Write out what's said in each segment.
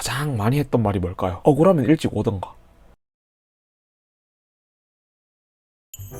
가장 많이 했던 말이 뭘까요? 억울하면 일찍 오던가.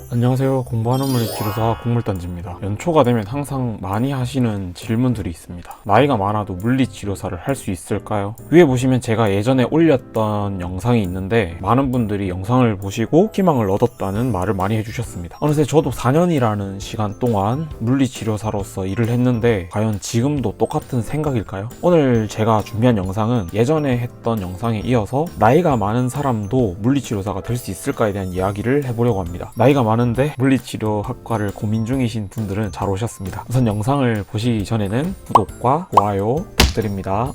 안녕하세요. 공부하는 물리 치료사 국물단지입니다. 연초가 되면 항상 많이 하시는 질문들이 있습니다. 나이가 많아도 물리 치료사를 할 수 있을까요? 위에 보시면 제가 예전에 올렸던 영상이 있는데 많은 분들이 영상을 보시고 희망을 얻었다는 말을 많이 해주셨습니다. 어느새 저도 4년이라는 시간 동안 물리 치료사로서 일을 했는데 과연 지금도 똑같은 생각일까요? 오늘 제가 준비한 영상은 예전에 했던 영상에 이어서 나이가 많은 사람도 물리 치료사가 될 수 있을까에 대한 이야기를 해보려고 합니다. 나이가 많은데 물리치료학과를 고민 중이신 분들은 잘 오셨습니다. 우선 영상을 보시기 전에는 구독과 좋아요 부탁드립니다.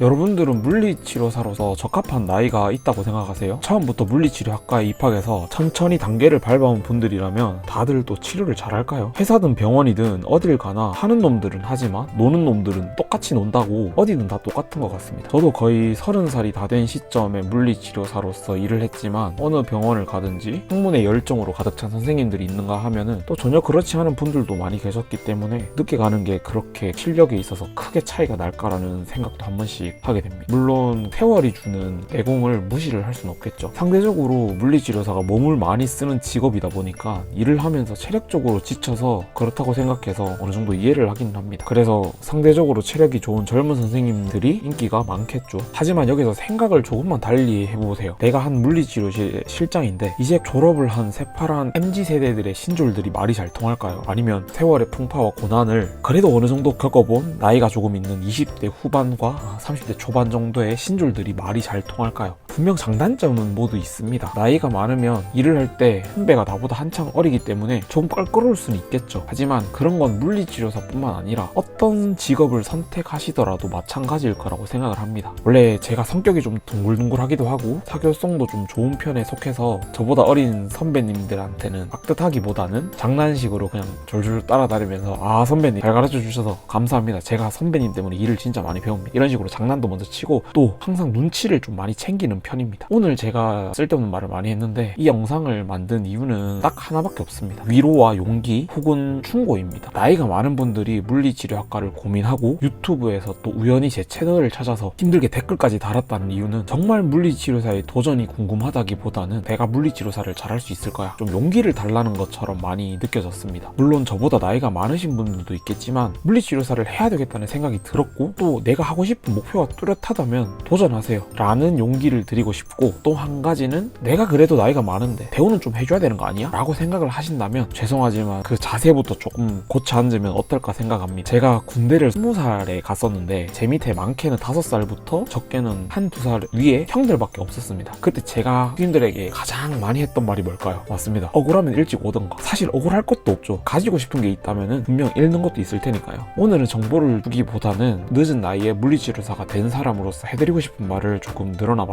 여러분들은 물리치료사로서 적합한 나이가 있다고 생각하세요? 처음부터 물리치료학과에 입학해서 천천히 단계를 밟아온 분들이라면 다들 또 치료를 잘할까요? 회사든 병원이든 어딜 가나 하는 놈들은 하지만 노는 놈들은 똑같이 논다고 어디든 다 똑같은 것 같습니다. 저도 거의 서른 살이 다 된 시점에 물리치료사로서 일을 했지만 어느 병원을 가든지 학문의 열정으로 가득 찬 선생님들이 있는가 하면은 또 전혀 그렇지 않은 분들도 많이 계셨기 때문에 늦게 가는 게 그렇게 실력에 있어서 크게 차이가 날까라는 생각도 한 번씩 하게 됩니다. 물론 세월이 주는 내공을 무시를 할 수는 없겠죠. 상대적으로 물리치료사가 몸을 많이 쓰는 직업이다 보니까 일을 하면서 체력적으로 지쳐서 그렇다고 생각해서 어느 정도 이해를 하긴 합니다. 그래서 상대적으로 체력이 좋은 젊은 선생님들이 인기가 많겠죠. 하지만 여기서 생각을 조금만 달리 해보세요. 내가 한 물리치료실 실장인데 이제 졸업을 한 새파란 MZ 세대들의 신졸들이 말이 잘 통할까요? 아니면 세월의 풍파와 고난을 그래도 어느 정도 겪어본 나이가 조금 있는 20대 후반과 30대 초반 정도의 신졸들이 말이 잘 통할까요? 분명 장단점은 모두 있습니다. 나이가 많으면 일을 할 때 선배가 나보다 한창 어리기 때문에 좀 껄끄러울 수는 있겠죠. 하지만 그런 건 물리치료사뿐만 아니라 어떤 직업을 선택하시더라도 마찬가지일 거라고 생각을 합니다. 원래 제가 성격이 좀 둥글둥글하기도 하고 사교성도 좀 좋은 편에 속해서 저보다 어린 선배님들한테는 막뜻하기보다는 장난식으로 그냥 졸졸 따라다니면서 아 선배님 잘 가르쳐 주셔서 감사합니다. 제가 선배님 때문에 일을 진짜 많이 배웁니다. 이런 식으로 장난도 먼저 치고 또 항상 눈치를 좀 많이 챙기는 편입니다. 오늘 제가 쓸데없는 말을 많이 했는데 이 영상을 만든 이유는 딱 하나밖에 없습니다. 위로와 용기 혹은 충고입니다. 나이가 많은 분들이 물리치료학과를 고민하고 유튜브에서 또 우연히 제 채널을 찾아서 힘들게 댓글까지 달았다는 이유는 정말 물리치료사의 도전이 궁금하다기보다는 내가 물리치료사를 잘할 수 있을 거야. 좀 용기를 달라는 것처럼 많이 느껴졌습니다. 물론 저보다 나이가 많으신 분들도 있겠지만 물리치료사를 해야 되겠다는 생각이 들었고 또 내가 하고 싶은 목표가 뚜렷하다면 도전하세요. 라는 용기를 드리고 싶고 또 한 가지는 내가 그래도 나이가 많은데 대우는 좀 해줘야 되는 거 아니야? 라고 생각을 하신다면 죄송하지만 그 자세부터 조금 고쳐 앉으면 어떨까 생각합니다. 제가 군대를 20살에 갔었는데 제 밑에 많게는 5살부터 적게는 한두 살 위에 형들밖에 없었습니다. 그때 제가 형님들에게 가장 많이 했던 말이 뭘까요? 맞습니다. 억울하면 일찍 오던가. 사실 억울할 것도 없죠. 가지고 싶은 게 있다면 분명 잃는 것도 있을 테니까요. 오늘은 정보를 주기보다는 늦은 나이에 물리치료사가 된 사람으로서 해드리고 싶은 말을 조금 늘어나 봤